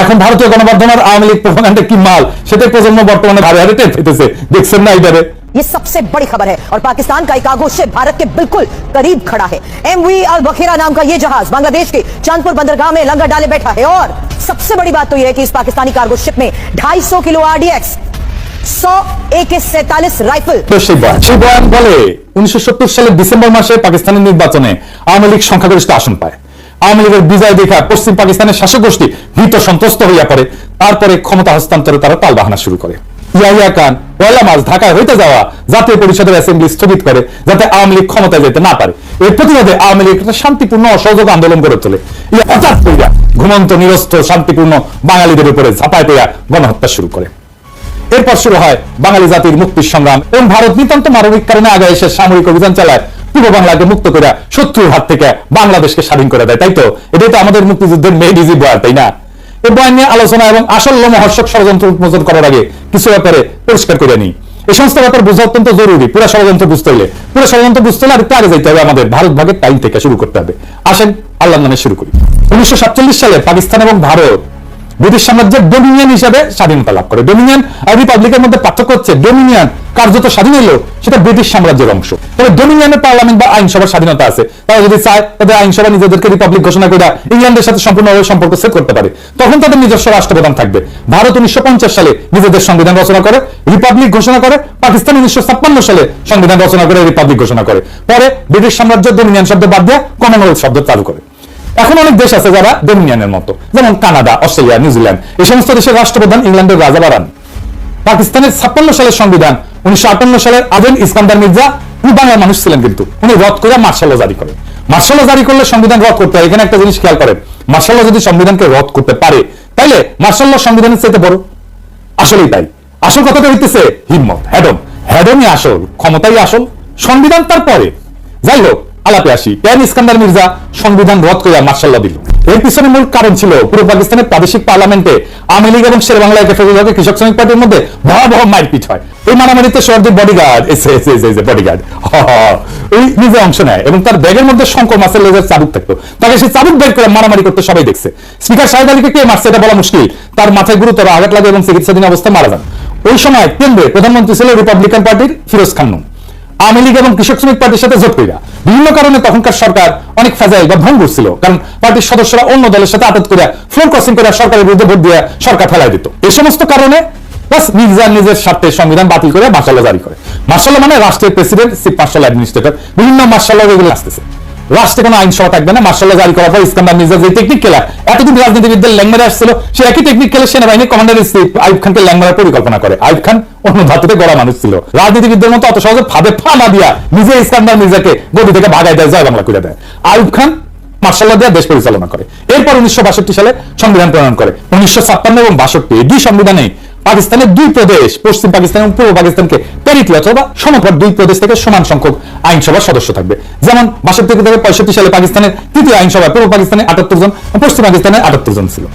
এখন ভারতীয় গণমাধ্যমের আওয়ামী লীগ প্রোপাগান্ডা কি মাল সেটাই প্রজন্ম বর্তমানে ভাবে হারে টের পেতেছে দেখছেন না এইবারে ये सबसे बड़ी खबर है और पाकिस्तान का एकागो शिप भारत के बिल्कुल करीब खड़ा है एम वी अल बखेरा नाम का ये जहाज बांग्लादेश के चांदपुर बंदरगाह में लंगर डाले बैठा है और सबसे बड़ी बात तो यह है कि इस पाकिस्तानी कार्गो शिप में 250 किलो आरडीएक्स 100 ए के सैतालीस राइफल তো সেই বয়ান সেই বয়ান বলে উনিশশো সালের ডিসেম্বর মাসে পাকিস্তানের নির্বাচনে আওয়ামী লীগ সংখ্যাগরিষ্ঠ আসন পায় আওয়ামী লীগের বিজয় দেখা পশ্চিম পাকিস্তানের শাসক গোষ্ঠী ভীত সন্ত্রস্ত হইয়া পড়ে। তারপরে ক্ষমতা হস্তান্তরে তারা তালবাহানা শুরু করে। ইয়াহিয়া খান, পয়লা মাস ঢাকায় হইতে যাওয়া জাতীয় পরিষদের অ্যাসেম্বলি স্থগিত করে যাতে আওয়ামী লীগ ক্ষমতায় যেতে না পারে। এর প্রতিবাদে আওয়ামী লীগ একটা শান্তিপূর্ণ অসহযোগ আন্দোলন গড়ে তোলে। ইয়া হঠাৎ ঘুমন্ত, নিরস্ত, শান্তিপূর্ণ বাঙালিদের উপরে ঝাঁপায় পেয়া গণহত্যা শুরু করে। এরপর শুরু হয় বাঙালি জাতির মুক্তির সংগ্রাম এবং ভারত নিতান্ত মানবিক কারণে আগে এসে সামরিক অভিযান চালায় পূর্ব বাংলাকে মুক্ত করে শত্রুর হাত থেকে বাংলাদেশকে স্বাধীন করে দেয়, তাই তো? এটাই তো আমাদের মুক্তিযুদ্ধের মেড ইজি বয়ার তাই না? এই বয়ান নিয়ে আলোচনা এবং আসল লোমহর্ষক ষড়যন্ত্র উন্মোচন করার আগে কিছু ব্যাপারে পরিষ্কার করে নিই। এই সমস্ত ব্যাপার বোঝা অত্যন্ত জরুরি। পুরো ষড়যন্ত্র বুঝতে হলে পুরো ষড়যন্ত্র বুঝতে হলে আরেকটু আগে যাইতে হবে আমাদের। ভারত ভাগের টাইম থেকে শুরু করতে হবে। আসেন আল্লাহ নামে শুরু করি। উনিশশো সাতচল্লিশ সালে পাকিস্তান এবং ভারত ব্রিটিশ সাম্রাজ্যের ডোমিনিয়ন হিসাবে স্বাধীনতা লাভ করে। ডোমিনিয়ন আর রিপাবলিকের মধ্যে পার্থক্য হচ্ছে ডোমিনিয়ন কার্যত স্বাধীন হলেও সেটা ব্রিটিশ সাম্রাজ্যের অংশ। তবে ডোমিনিয়নের পার্লামেন্ট বা আইনসভার স্বাধীনতা আছে। তারা যদি চায়, তাদের আইনসভা নিজেদেরকে রিপাবলিক ঘোষণা করে ইংল্যান্ডের সাথে সম্পূর্ণভাবে সম্পর্ক সেট করতে পারে। তখন তাদের নিজস্ব রাষ্ট্রপ্রধান থাকবে। ভারত উনিশশো পঞ্চাশ সালে নিজেদের সংবিধান রচনা করে, রিপাবলিক ঘোষণা করে, পাকিস্তান উনিশশো ছাপ্পান্ন সালে সংবিধান রচনা করে, রিপাবলিক ঘোষণা করে। পরে ব্রিটিশ সাম্রাজ্য ডোমিনিয়ন শব্দ বাদ দিয়ে কমনওয়েলথ শব্দ চালু করে। এখন অনেক দেশ আছে যারা ডোমিনিয়নের মতো, যেমন কানাডা, অস্ট্রেলিয়া নিউজিল্যান্ড এই সমস্ত দেশের রাষ্ট্রপ্রধান ইংল্যান্ডের রাজা বাড়ান পাকিস্তানের ছাপ্পান্ন সালের সংবিধান, উনিশশো আটান্ন সালের আদেন ইস্কান্দার মির্জা উনি বাংলার মানুষ ছিলেন কিন্তু। উনি রদ করে মার্শাল জারি করেন। মার্শাল জারি করলে সংবিধান রদ করতে হয়, এখানে একটা জিনিস খেয়াল করেন। মার্শাল যদি সংবিধানকে রদ করতে পারে তাইলে মার্শাল সংবিধানের চাইতে বড়। আসলেই তাই। আসল কথাটা হইতেছে হিম্মত, হ্যাডম। হ্যাডমই আসল, ক্ষমতাই আসল। সংবিধান তারপরে। যাই হোক আলাপে আসি। প্যান ইস্কান্দার মির্জা সংবিধান রদ করে মার্শাল্লাহ দিল। এর পিছনে মূল কারণ ছিল পূর্ব পাকিস্তানের প্রাদেশিক পার্লামেন্টে আওয়ামী লীগ এবং শের বাংলা একে বিভাগে কৃষক শ্রমিক পার্টির মধ্যে ভয়াবহ মারপিট হয়। এই মারামারিতে শহরদের বডিগার্ড বডিগার্ড ওই নিজে অংশ নেয় এবং তার ব্যাগের মধ্যে শঙ্কর মাসের লেজের চাবুক থাকতো। তাকে সে চাবুক বের করে মারামারি করতে সবাই দেখছে। স্পিকার শাহেদ আলীকে কে মারছে এটা বলা মুশকিল। তার মাথায় গুরুতর আঘাত লাগে এবং চিকিৎসাধীন অবস্থায় মারা যান। ওই সময় কেন্দ্রে প্রধানমন্ত্রী ছিল রিপাবলিকান পার্টির ফিরোজ খান নূন। আওয়ামী লীগ এবং কৃষক শ্রমিক পার্টির সাথে জোট করিয়া বিভিন্ন কারণে তখনকার সরকার অনেক ফেজাইল বা ভঙ্গ ছিল, কারণ পার্টির সদস্যরা অন্য দলের সাথে আটক করে ফ্লোর ক্রসিং করে সরকারের বিরুদ্ধে ভোট দিয়ে সরকার ফেলাই দিত। এই সমস্ত কারণে মির্জা নিজের স্বার্থে সংবিধান বাতিল করে মার্শাল জারি করে। মার্শাল মানে রাষ্ট্রের প্রেসিডেন্ট চিফ মার্শাল অ্যাডমিনিস্ট্রেটর বিভিন্ন মার্শাল এগুলো আসতেছে। রাষ্ট্রে কোনো আইনসভা থাকবে না। মার্শাল জারি করার পর ইস্কান্দার মির্জা যে টেকনিক খেলা এতদিন রাজনীতিবিদদের ল্যাংমারে আসছিল, সে একই টেকনিক খেলে সেনাবাহিনী কমান্ডার আইব খানকে ল্যাংমারার পরিকল্পনা করে। আইব খান অন্য ধাতুতে গড়া মানুষ ছিল। রাজনীতিবিদদের মতো অত সহজে ফাঁদে ফানা দিয়া নিজে ইস্কান্দার মির্জাকে গদি থেকে ভাগায় দেয় জয় বাংলা করে দেয়। আইব খান মার্শাল্লাহ দেওয়া দেশ পরিচালনা করে। এরপর উনিশশো বাষট্টি সালে সংবিধান প্রণয়ন করে। উনিশশো ছাপ্পান্ন এবং বাষট্টি দুই সংবিধানে পাকিস্তানের দুই প্রদেশ, পশ্চিম পাকিস্তান এবং পূর্ব পাকিস্তানকে প্যারিটি অথবা সমপর দুই প্রদেশ থেকে সমান সংখ্যক আইনসভার সদস্য থাকবে। যেমন বাষট্টি থেকে পঁয়ষট্টি সালে পাকিস্তানের তৃতীয় আইনসভায় পূর্ব পাকিস্তানে আটাত্তর জন পশ্চিম পাকিস্তানে আটাত্তর জন ছিল।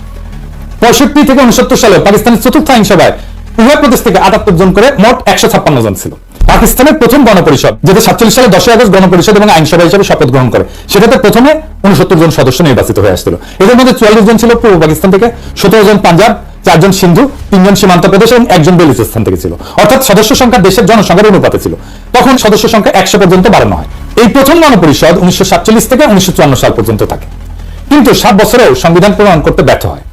পঁয়ষট্টি থেকে উনসত্তর সালে পাকিস্তানের চতুর্থ আইনসভায় উভয় প্রদেশ থেকে আটাত্তর জন করে মোট একশো ছাপ্পান্ন জন ছিল। পাকিস্তানের প্রথম গণপরিষদ, যেটা সাতচল্লিশ সালে দশই আগস্ট গণপরিষদ এবং আইনসভা হিসেবে শপথ গ্রহণ করে, সেটাতে প্রথমে উনসত্তর জন সদস্য নির্বাচিত হয়ে আসছিল। এদের মধ্যে চুয়াল্লিশ জন ছিল পূর্ব পাকিস্তান থেকে, সতেরো জন পাঞ্জাব চারজন সিন্ধু, তিনজন সীমান্ত প্রদেশ এবং একজন বেলুচিস্তান থেকে ছিল। অর্থাৎ সদস্য সংখ্যা দেশের জনসংখ্যার অনুপাতে ছিল। তখন সদস্য সংখ্যা একশো পর্যন্ত বাড়ানো হয়। এই প্রথম গণপরিষদ উনিশশো থেকে উনিশশো সাল পর্যন্ত থাকে। কিন্তু সাত বছরেও সংবিধান প্রণয়ন করতে ব্যর্থ হয়।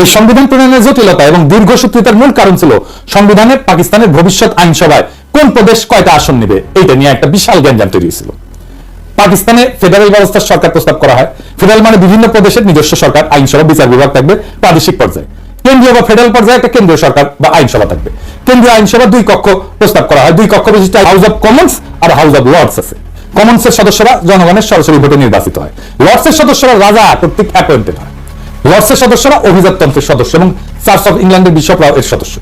এই সংবিধান প্রণয়নের জটিলতা এবং দীর্ঘসূত্রিতার মূল কারণ ছিল সংবিধানে পাকিস্তানের ভবিষ্যৎ আইনসভায় কোন প্রদেশ কয়টা আসন নেবে, এইটা নিয়ে একটা বিশাল গ্যাঞ্জাম তৈরি হয়েছিল। পাকিস্তানে ফেডারেল ব্যবস্থার সরকার প্রস্তাব করা হয়। ফেডারেল মানে বিভিন্ন প্রদেশের নিজস্ব সরকার, আইনসভা, বিচার বিভাগ থাকবে প্রাদেশিক পর্যায়ে। কেন্দ্রীয় বা ফেডারেল পর্যায়ে একটা কেন্দ্রীয় সরকার বা আইনসভা থাকবে। কেন্দ্রীয় আইনসভা দুই কক্ষ প্রস্তাব করা হয়। দুই কক্ষ বিশিষ্ট হাউস অফ কমন্স আর হাউস অফ লর্ডস আছে। কমন্সের সদস্যরা জনগণের সরাসরি ভোটে নির্বাচিত হয়। লর্ডসের সদস্যরা রাজা, কর্তৃক অ্যাপয়েন্টেড হয়। লর্ডসের সদস্যরা অভিজাততন্ত্রের সদস্য এবং চার্চ অফ ইংল্যান্ডের বিশপরাও এর সদস্য।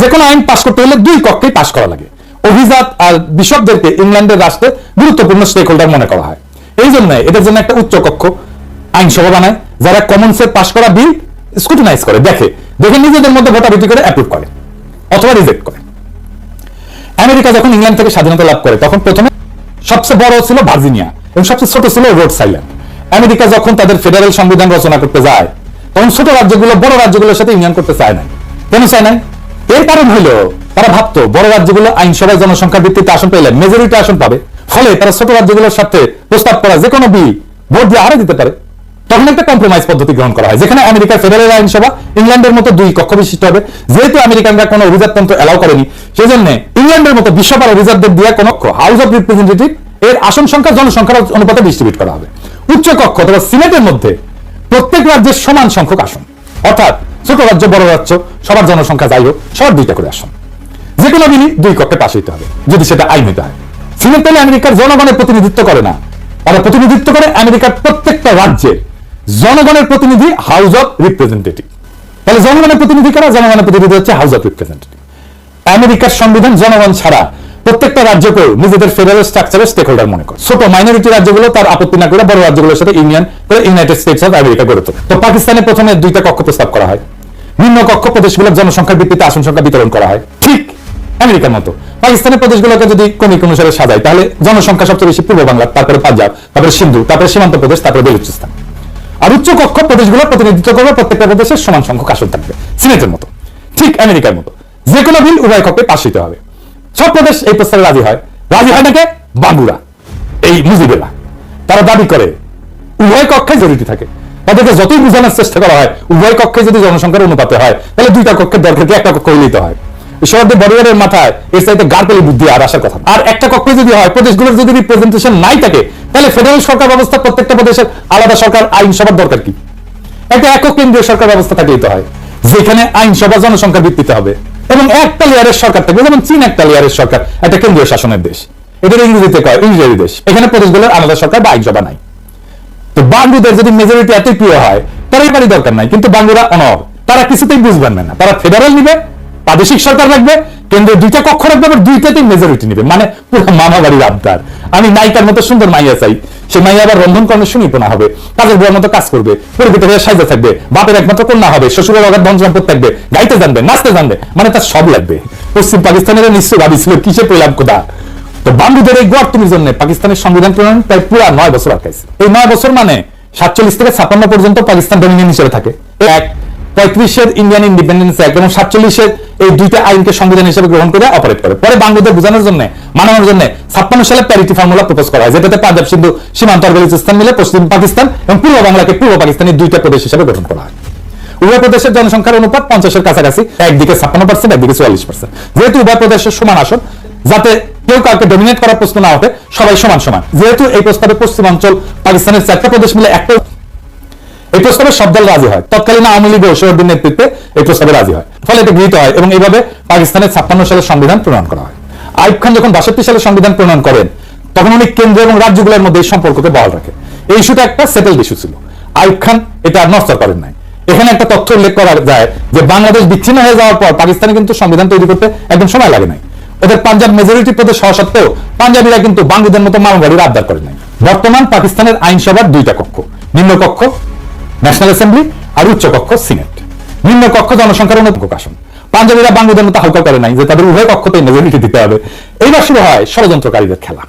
যে কোনো আইন পাশ করতে হলে দুই কক্ষেই পাশ করা লাগে। অভিজাত আর বিশপদেরকে ইংল্যান্ডের রাষ্ট্রে গুরুত্বপূর্ণ স্টেক হোল্ডার মনে করা হয়। এই জন্য এদের জন্য একটা উচ্চ কক্ষ আইনসভা বানায়, যারা কমন্সে পাশ করা বিল স্কুটিনাইজ করে, দেখে। দেখে নিজেদের মধ্যে ভোটাভুটি করে অ্যাপ্রুভ করে অথবা রিজেক্ট করে। আমেরিকা যখন ইংল্যান্ড থেকে স্বাধীনতা লাভ করে, তখন প্রথমে সবচেয়ে বড় ছিল ভার্জিনিয়া এবং সবচেয়ে ছোট ছিল রোড সাইল্যান্ড আমেরিকা যখন তাদের ফেডারেল সংবিধান রচনা করতে যায়, তখন ছোট রাজ্যগুলো বড় রাজ্যগুলোর সাথে ইউনিয়ন করতে চায় না কেন চায় না এর কারণ হলো, তারা ভাবতো বড় রাজ্যগুলো আইনসভায় জনসংখ্যার ভিত্তিতে আসন পেলে মেজরিটি আসন পাবে। ফলে তারা ছোট রাজ্যগুলোর সাথে প্রস্তাব করা যে কোনো বিল ভোট দিয়ে হারে দিতে পারে। তখন একটা কম্প্রোমাইজ পদ্ধতি গ্রহণ করা হয়। যেখানে আমেরিকার ফেডারেল আইনসভা ইংল্যান্ডের মতো দুই কক্ষ বিশিষ্ট হবে। যেহেতু আমেরিকানরা কোনো অভিজাততন্ত্র এলাও করেনি সেই জন্য ইংল্যান্ডের মতো বিশ্বপাল অভিজাতদের দিয়ে কোনো হাউস অফ রিপ্রেজেন্টেটিভ এর আসন সংখ্যা, জনসংখ্যার অনুপাতে ডিস্ট্রিবিউট করা হবে। উচ্চ কক্ষ অথবা সিনেটের মধ্যে প্রত্যেক রাজ্যের সমান সংখ্যক আসন। অর্থাৎ ছোট রাজ্য, বড় রাজ্য, সবার জনসংখ্যা যাই হোক, সবার দুইটা করে আসন। যে কোনো বিলই দুই কক্ষে পাশ হইতে হবে, যদি সেটা আইন হইতে হয়। সিনেট পেলে আমেরিকার জনগণের প্রতিনিধিত্ব করে না। তারা প্রতিনিধিত্ব করে আমেরিকার প্রত্যেকটা রাজ্যের জনগণের প্রতিনিধি হাউস অফ রিপ্রেজেন্টেটিভ তাহলে জনগণের প্রতিনিধি কারা? জনগণের প্রতিনিধি হচ্ছে হাউস অফ রিপ্রেজেন্টেটিভ আমেরিকার সংবিধান জনগণ ছাড়া প্রত্যেকটা রাজ্যকেও নিজেদের ফেডারেল স্ট্রাকচারের স্টেক হোল্ডার মনে করে। ছোট মাইনরিটি রাজ্যগুলো তার আপত্তি না করে বড় রাজ্যগুলোর সাথে ইউনিয়ন করে ইউনাইটেড স্টেটস অফ আমেরিকা গড়ে তোলে। তো পাকিস্তানে প্রথমে দুইটা কক্ষ প্রস্তাব করা হয়। নিম্ন কক্ষ প্রদেশগুলোর জনসংখ্যার ভিত্তিতে আসন সংখ্যা বিতরণ করা হয়। ঠিক আমেরিকার মতো। পাকিস্তানের প্রদেশগুলোকে যদি ক্রমিক অনুসারে সাজায়, তাহলে জনসংখ্যা সবচেয়ে বেশি পূর্ব বাংলা তারপরে পাঞ্জাব, তারপরে সিন্ধু, তারপরে সীমান্ত প্রদেশ, তারপরে বেলুচিস্তান। আর উচ্চ কক্ষ প্রদেশগুলো প্রতিনিধিত্ব করবে প্রত্যেকটা প্রদেশের সমান সংখ্যক আসন থাকবে। সিনেটের মতো। ঠিক আমেরিকার মতো। যে কোনো বিল উভয় কক্ষে পাশ হইতে হবে। সব প্রদেশ এই প্রস্তাবে রাজি হয়। রাজি হয় নাকি? বাঙ্গুরা এই মুজিবেরা তারা দাবি করে, উভয় কক্ষে জরুরি থাকে। তাদেরকে যতই বোঝানোর চেষ্টা করা হয়, উভয় কক্ষে যদি জনসংখ্যার অনুপাতে হয়, তাহলে দুইটা কক্ষের দরকার একটা কক্ষ হইলেই হয়। শহরদের বড়দের মাথায় এর চাইতে গার পেলে বুদ্ধি আর আসার কথা আর একটা কক্ষে যদি হয়, প্রদেশগুলোর যদি রিপ্রেজেন্টেশন নাই থাকে, তাহলে ফেডারেল সরকার ব্যবস্থা প্রত্যেকটা প্রদেশের আলাদা সরকার, আইনসভার দরকার কি? একটা একক কেন্দ্রীয় সরকার ব্যবস্থা থাকলেই তো হয়, যেখানে আইনসভা জনসংখ্যা ভিত্তিতে হবে। এবং একটা লেয়ারের সরকার থাকবে, যেমন চীন একটা লেয়ারের সরকার, একটা কেন্দ্রীয় শাসনের দেশ। এদের ইংরেজিতে কয়, ইংরেজি দেশ। এখানে প্রদেশগুলোর আলাদা সরকার বা আইনসভা নাই। তো বাঙ্গুদের যদি মেজরিটি এতই প্রিয় হয়, তারা এবারই দরকার নাই, কিন্তু বাঙ্গুরা অনর তারা কিছুতেই বুঝবেন না, তারা ফেডারেল নিবে প্রাদেশিক সরকার রাখবে কেন্দ্রে দুইটা কক্ষ রাখবে, আবার দুইটাতেই মেজরিটি নিবে। মানে পুরো মামা বাড়ির আবদার। আমি নায়িকার মতো সুন্দর মাইয়া চাই। সে মাইয়া আবার রন্ধন কর্মে সুনিপুণা হবে, কাজের বুয়ার মতো কাজ করবে পরিচিত হয়ে সাজা থাকবে, বাপের একমাত্র কন্যা হবে, শ্বশুরের অগাধ ধন সম্পদ থাকবে, গাইতে জানবে, নাচতে জানবে মানে তার সব লাগবে। পশ্চিম পাকিস্তানের নিশ্চয় ভাবিছিল কিসে পেলাম কোথা তো বান্ধবদের এই গর্তমির জন্য পাকিস্তানের সংবিধান প্রণয়ন প্রায় পুরো নয় বছর আটকাইছে। এই নয় বছর মানে সাতচল্লিশ থেকে ছাপ্পান্ন পর্যন্ত পাকিস্তান ডোমিনিয়ন হিসেবে থাকে। এক পঁয়ত্রিশের ইন্ডিয়ান ইন্ডিপেন্ডেন্স অ্যাক্ট এবং সাতচল্লিশের এই দুইটা আইনকে সংবিধান হিসেবে গ্রহণ করে অপারেট করে। পরে বাংলাদেশ বোঝানোর জন্য, মানানোর জন্য ছাপ্পান্ন সালে প্যারিটি ফর্মুলা প্রপোজ করা হয়, যেটাতে পাঞ্জাব সিন্ধু সীমান্ত আর বেলুচিস্তান মিলে পশ্চিম পাকিস্তান এবং পূর্ব বাংলাকে পূর্ব পাকিস্তানের দুইটা প্রদেশ হিসেবে গঠন করা হয়। উভয় প্রদেশের জনসংখ্যার অনুপাত পঞ্চাশের কাছাকাছি, একদিকে ছাপ্পান্ন পার্সেন্ট একদিকে চুয়াল্লিশ পার্সেন্ট যেহেতু উভয় প্রদেশের সমান আসন, যাতে কেউ কাউকে ডমিনেট করার প্রশ্ন না ওঠে, সবাই সমান সমান। যেহেতু এই প্রস্তাবে পশ্চিমাঞ্চল পাকিস্তানের চারটা প্রদেশ মিলে একটা এই প্রস্তাবে সব দল রাজি হয়। তৎকালীন আওয়ামী লীগ ঐশ্বরদের নেতৃত্বে এই প্রস্তাবে রাজি হয়। ফলে এটা গৃহীত হয় এবং এইভাবে পাকিস্তানের ছাপ্পান্ন সালের সংবিধান প্রণয়ন করা হয়। আইব খান যখন বাষট্টি সালে সংবিধান প্রণয়ন করেন, তখন উনি কেন্দ্র এবং রাজ্যগুলোর মধ্যে এই সম্পর্ককে বহাল রাখে এই ইস্যুটা একটা সেটেলড ইস্যু ছিল। আইব খান এটা নস্তর করেন নাই। এখানে একটা তথ্য উল্লেখ করা যায় যে বাংলাদেশ বিচ্ছিন্ন হয়ে যাওয়ার পর পাকিস্তানে কিন্তু সংবিধান তৈরি করতে একদম সময় লাগে নাই। ওদের পাঞ্জাব মেজরিটি প্রদেশ হওয়া সত্ত্বেও পাঞ্জাবিরা কিন্তু বাঙ্গুদের মতো মামবাড়ির আবদার করে নাই। বর্তমান পাকিস্তানের আইনসভার দুইটা কক্ষ নিম্ন কক্ষ ন্যাশনাল অ্যাসেম্বলি আর উচ্চকক্ষ সিনেট। নিম্ন কক্ষ জনসংখ্যার অনুপক আসন পাঞ্জাবিরা বাঙ্গুদের মতো হালকা করে নাই যে তাদের উভয় কক্ষতেই মেজরিটি দিতে হবে। এইবার শুরু হয় ষড়যন্ত্রকারীদের খেলা।